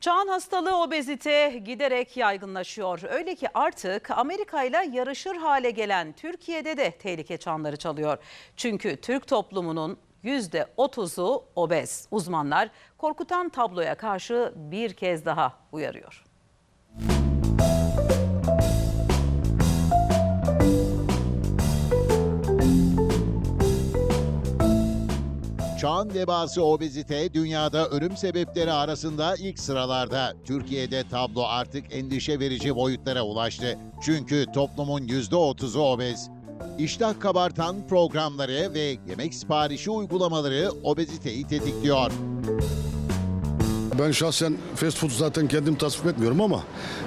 Çağın hastalığı obezite giderek yaygınlaşıyor. Öyle ki artık Amerika ile yarışır hale gelen Türkiye'de de tehlike çanları çalıyor. Çünkü Türk toplumunun %30'u obez. Uzmanlar korkutan tabloya karşı bir kez daha uyarıyor. Çağın vebası obezite dünyada ölüm sebepleri arasında ilk sıralarda. Türkiye'de tablo artık endişe verici boyutlara ulaştı. Çünkü toplumun %30'u obez. İştah kabartan programları ve yemek siparişi uygulamaları obeziteyi tetikliyor. Ben şahsen fast food zaten kendim tasvip etmiyorum ama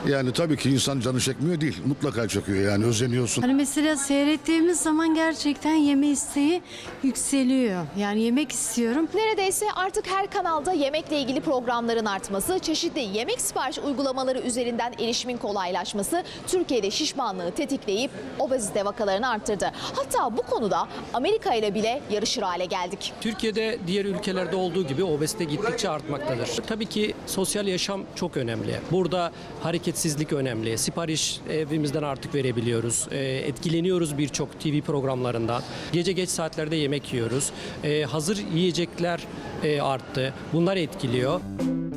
yani tabii ki insan canı çekmiyor değil. Mutlaka çekiyor yani özeniyorsun. Hani mesela seyrettiğimiz zaman gerçekten yeme isteği yükseliyor. Yani yemek istiyorum. Neredeyse artık her kanalda yemekle ilgili programların artması, çeşitli yemek sipariş uygulamaları üzerinden erişimin kolaylaşması Türkiye'de şişmanlığı tetikleyip obezite vakalarını arttırdı. Hatta bu konuda Amerika ile bile yarışır hale geldik. Türkiye'de diğer ülkelerde olduğu gibi obezite gittikçe artmaktadır. Tabii ki sosyal yaşam çok önemli. Burada hareketsizlik önemli. Sipariş evimizden artık verebiliyoruz. Ee, Etkileniyoruz birçok TV programlarından. Gece geç saatlerde yemek yiyoruz. Ee, Hazır yiyecekler e, arttı. Bunlar etkiliyor.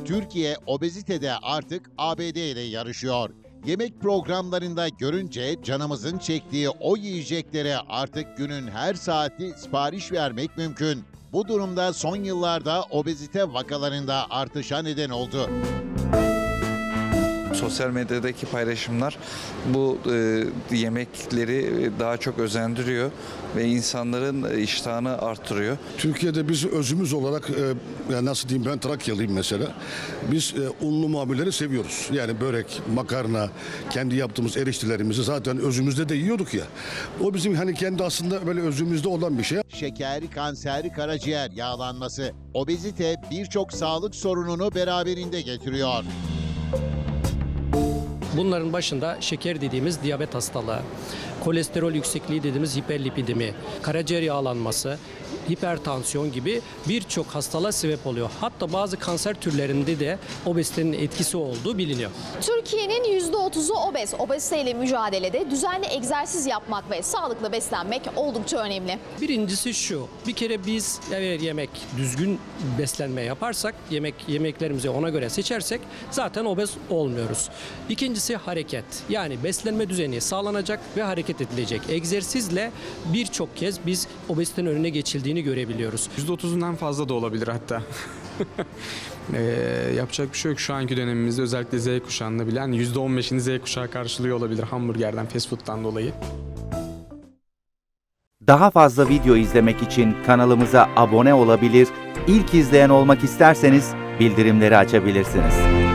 Türkiye obezitede artık ABD ile yarışıyor. Yemek programlarında görünce canımızın çektiği o yiyeceklere artık günün her saati sipariş vermek mümkün. Bu durumda son yıllarda obezite vakalarında artışa neden oldu. Sosyal medyadaki paylaşımlar bu e, yemekleri daha çok özendiriyor ve insanların iştahını artırıyor. Türkiye'de biz özümüz olarak e, yani nasıl diyeyim ben Trakyalıyım mesela. Biz e, unlu mamulleri seviyoruz. Yani börek, makarna, kendi yaptığımız eriştelerimizi zaten özümüzde de yiyorduk ya. O bizim hani kendi aslında böyle özümüzde olan bir şey. Şeker, kanser, karaciğer yağlanması, obezite birçok sağlık sorununu beraberinde getiriyor. Bunların başında şeker dediğimiz diyabet hastalığı, kolesterol yüksekliği dediğimiz hiperlipidemi, karaciğer yağlanması, hipertansiyon gibi birçok hastalığa sebep oluyor. Hatta bazı kanser türlerinde de obezitenin etkisi olduğu biliniyor. Türkiye'nin %30'u obez. Obeziteyle mücadelede düzenli egzersiz yapmak ve sağlıklı beslenmek oldukça önemli. Birincisi şu, bir kere biz eğer yemek düzgün beslenme yaparsak, yemek yemeklerimizi ona göre seçersek zaten obez olmuyoruz. İkincisi hareket. Yani beslenme düzeni sağlanacak ve hareket edilecek. Egzersizle birçok kez biz obezitenin önüne geçildiğini görebiliyoruz. %30'undan fazla da olabilir hatta. Ee, yapacak bir şey yok. Şu anki dönemimizde özellikle Z kuşağında bile hani %15'ini Z kuşağı karşılıyor olabilir hamburgerden, fast food'dan dolayı. Daha fazla video izlemek için kanalımıza abone olabilir, ilk izleyen olmak isterseniz bildirimleri açabilirsiniz.